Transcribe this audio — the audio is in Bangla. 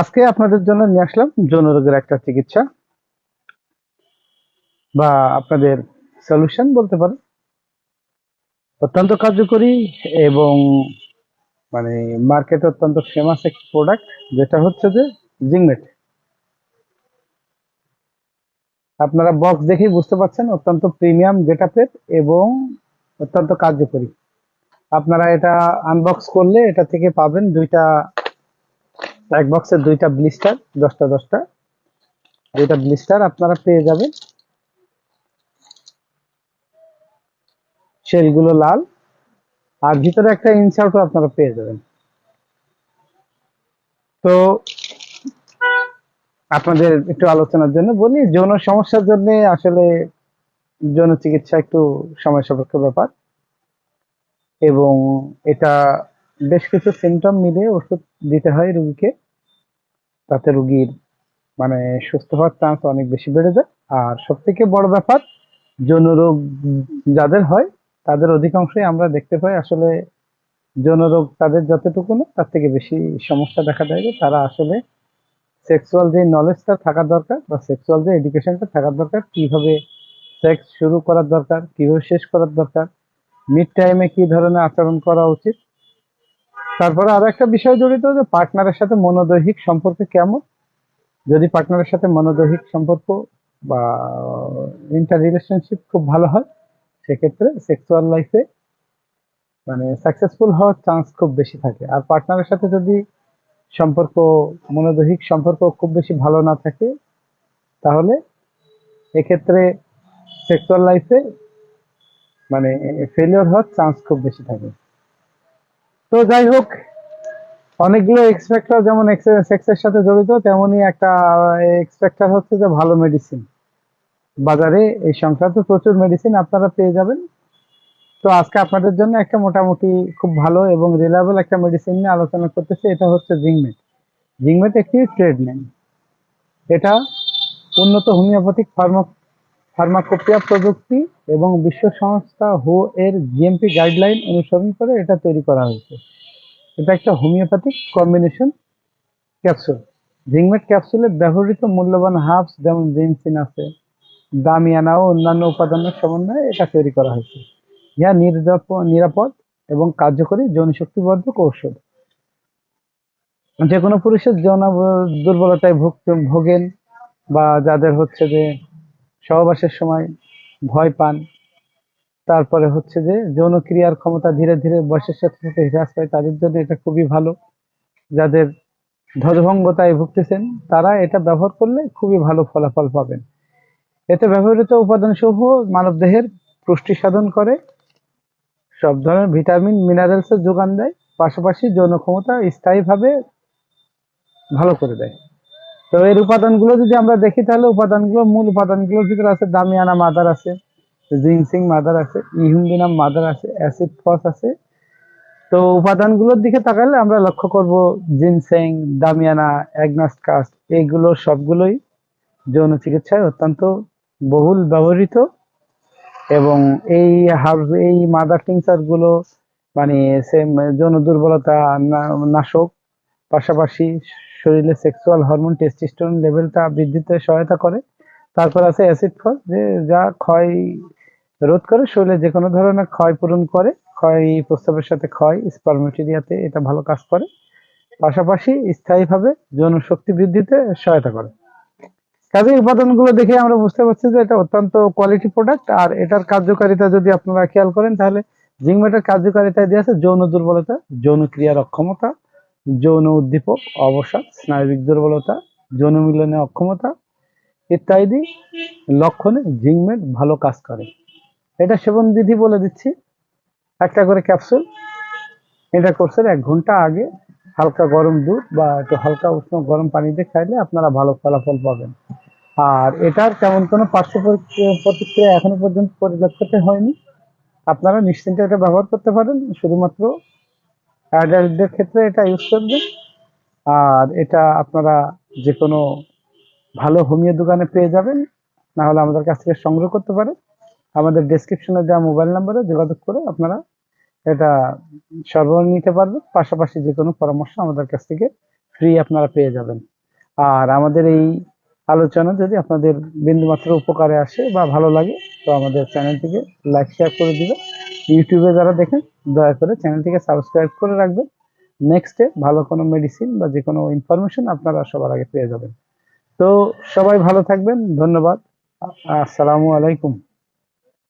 আজকে আপনাদের জন্য নিয়ে আসলাম যৌন রোগের একটা চিকিৎসা বা আপনাদের সলিউশন বলতে পারেন। অত্যন্ত কার্যকরী এবং মানে মার্কেটে অত্যন্ত ফেমাস একটি প্রোডাক্ট যেটা হচ্ছে যে জিংমেট আপনারা বক্স দেখেই বুঝতে পারছেন অত্যন্ত প্রিমিয়াম গেটআপের এবং অত্যন্ত কার্যকরী। আপনারা এটা আনবক্স করলে এটা থেকে পাবেন দুইটা এক বক্সের দুইটা ব্লিস্টার দশটা দশটা। দুইটা ব্লিস্টার আপনারা পেয়ে যাবেন। শেলগুলো লাল। আর ভিতরে একটা ইনসার্টও আপনারা পেয়ে যাবেন। তো, আপনাদের একটু আলোচনার জন্য বলি, যৌন সমস্যার জন্য আসলে যৌন চিকিৎসা একটু সময় সাপেক্ষ ব্যাপার। এবং এটা বেশ কিছু সিমটম মিলে ওষুধ দিতে হয় রুগীকে। তাতে রুগীর মানে সুস্থ হওয়ার চান্স অনেক বেশি বেড়ে যায়। আর সব থেকে বড় ব্যাপার, যৌন রোগ যাদের হয়, তাদের অধিকাংশই আমরা দেখতে পাই আসলে যৌন রোগ তাদের যতটুকু না, তার থেকে বেশি সমস্যা দেখা দেয় যে তারা আসলে সেক্সুয়াল যে নলেজটা থাকা দরকার বা সেক্সুয়াল যে এডুকেশনটা থাকার দরকার, কীভাবে সেক্স শুরু করার দরকার, কীভাবে শেষ করার দরকার মিড টাইমে কি ধরনের আচরণ করা উচিত তারপরে আরও একটা বিষয় জড়িত যে পার্টনারের সাথে মনোদৈহিক সম্পর্ক কেমন? যদি পার্টনারের সাথে মনোদৈহিক সম্পর্ক বা ইন্টার রিলেশনশিপ খুব ভালো হয়, সেক্ষেত্রে সেক্সুয়াল লাইফে মানে সাকসেসফুল হওয়ার চান্স খুব বেশি থাকে। আর পার্টনারের সাথে যদি সম্পর্ক, মনোদৈহিক সম্পর্ক খুব বেশি ভালো না থাকে, তাহলে এক্ষেত্রে সেক্সুয়াল লাইফে মানে ফেলিওর হওয়ার চান্স খুব বেশি থাকে। তো যাই হোক, অনেকগুলো এক্সপেক্টর যেমন সেক্সের সাথে জড়িত, তেমনই একটা এক্সপেক্টর হচ্ছে যে ভালো মেডিসিন বাজারে এই সংক্রান্ত প্রচুর মেডিসিন আপনারা পেয়ে যাবেন। তো আজকে আপনাদের জন্য একটা মোটামুটি খুব ভালো এবং রিলায়েবল একটা মেডিসিন নিয়ে আলোচনা করতেছি, এটা হচ্ছে জিংমেট জিংমেট একটি ট্রেড নেম এটা উন্নত হোমিওপ্যাথিক ফার্মা ফার্মাকোপিয়া প্রযুক্তি এবং বিশ্ব সংস্থা হো এর জিএমপি গাইডলাইন অনুসরণ করে এটা তৈরি করা হয়েছে। এটা একটা হোমিওপ্যাথিক কম্বিনেশন ক্যাপসুল জিংমেট ক্যাপসুলে ব্যবহৃত মূল্যবান হার্বস যেমন জিনসিন আছে দামিয়ানা ও অন্যান্য উপাদানের সমন্বয়ে এটা তৈরি করা হয়েছে। ইহা নিরাপদ এবং কার্যকরী যৌন শক্তিবর্ধক ঔষধ। যে কোনো পুরুষের যৌন দুর্বলতায় ভুগ- ভোগেন বা যাদের হচ্ছে যে সহবাসের সময় ভয় পান। তারপরে হচ্ছে যে যৌন ক্রিয়ার ক্ষমতা ধীরে ধীরে বয়সের সাথে সাথে হ্রাস পায়। তাদের জন্য এটা খুবই ভালো। যাদের ধ্বজভঙ্গতায় ভুগতেছেন, তারা এটা ব্যবহার করলে খুবই ভালো ফলাফল পাবেন। এতে ব্যবহৃত উপাদান সমূহ মানবদেহের পুষ্টি সাধন করে। সব ধরনের ভিটামিন, মিনারেলসের যোগান দেয়। পাশাপাশি যৌন ক্ষমতা স্থায়ীভাবে ভালো করে দেয়। তো এর উপাদানগুলো যদি আমরা দেখি, তাহলে উপাদানগুলো মূল উপাদানগুলোর ভিতরে আছে, দামিয়ানা মাদার আছে জিনসিং মাদার আছে ইহুম্বিনাম মাদার আছে, অ্যাসিড ফস আছে। তো উপাদানগুলোর দিকে তাকালে আমরা লক্ষ্য করব জিনসেং দামিয়ানা অ্যাগনাস্কাস এইগুলো সবগুলোই যৌন চিকিৎসায় অত্যন্ত বহুল ব্যবহৃত এবং এই হার্ব, এই মাদার টিংচারগুলো মানে সেম যৌন দুর্বলতা নাশক, পাশাপাশি শরীরে সেক্সুয়াল হরমোন টেস্টোস্টেরন লেভেলটা বৃদ্ধিতে সহায়তা করে। তারপর আছে অ্যাসিড ফল যে যা ক্ষয় রোধ করে শরীরে যে কোনো ধরনের ক্ষয় পূরণ করে। ক্ষয় প্রস্তাবের সাথে ক্ষয় স্পারমেটেরিয়াতে এটা ভালো কাজ করে। পাশাপাশি স্থায়ীভাবে যৌন শক্তি বৃদ্ধিতে সহায়তা করে। কাজে উপাদানগুলো দেখে আমরা বুঝতে পারছি যে এটা অত্যন্ত কোয়ালিটি প্রোডাক্ট আর এটার কার্যকারিতা যদি আপনারা খেয়াল করেন, তাহলে জিংমেটের কার্যকারিতায় দিয়ে আছে যৌন দুর্বলতা, যৌন ক্রিয়ার অক্ষমতা যৌন উদ্দীপক অবসাদ স্নায়বিক দুর্বলতা, যৌন মিলনে অক্ষমতা ইত্যাদি লক্ষণে জিংমেট ভালো কাজ করে। এটা সেবন বিধি বলে দিচ্ছি। একটা করে ক্যাপসুল। এটা কোর্সের এক ঘণ্টা আগে হালকা গরম দুধ বা একটু হালকা উষ্ণ গরম পানি দিয়ে খাইলে আপনারা ভালো ফলাফল পাবেন। আর এটার তেমন কোনো পার্শ্ব প্রতিক্রিয়া এখনও পর্যন্ত পরিলক্ষিত হয়নি। আপনারা নিশ্চিন্তে এটা ব্যবহার করতে পারেন। শুধুমাত্র অ্যাডাল্টদের ক্ষেত্রে এটা ইউজ করবেন। আর এটা আপনারা যে কোনো ভালো হোমিও দোকানে পেয়ে যাবেন। না হলে আমাদের কাছ থেকে সংগ্রহ করতে পারেন। আমাদের ডেসক্রিপশনে দেওয়া মোবাইল নাম্বারে যোগাযোগ করে আপনারা এটা সরবরাহ নিতে পারবেন। পাশাপাশি যে কোনো পরামর্শ আমাদের কাছ থেকে ফ্রি আপনারা পেয়ে যাবেন। আর আমাদের এই আলোচনা যদি আপনাদের বিন্দুমাত্র উপকারে আসে বা ভালো লাগে, তো আমাদের চ্যানেলটিকে লাইক শেয়ার করে দিবেন। ইউটিউবে যারা দেখেন, দয়া করে চ্যানেলটিকে সাবস্ক্রাইব করে রাখবেন। নেক্সটে ভালো কোনো মেডিসিন বা যে কোনো ইনফরমেশন আপনারা সবার আগে পেয়ে যাবেন। তো সবাই ভালো থাকবেন, ধন্যবাদ। আসসালামু আলাইকুম।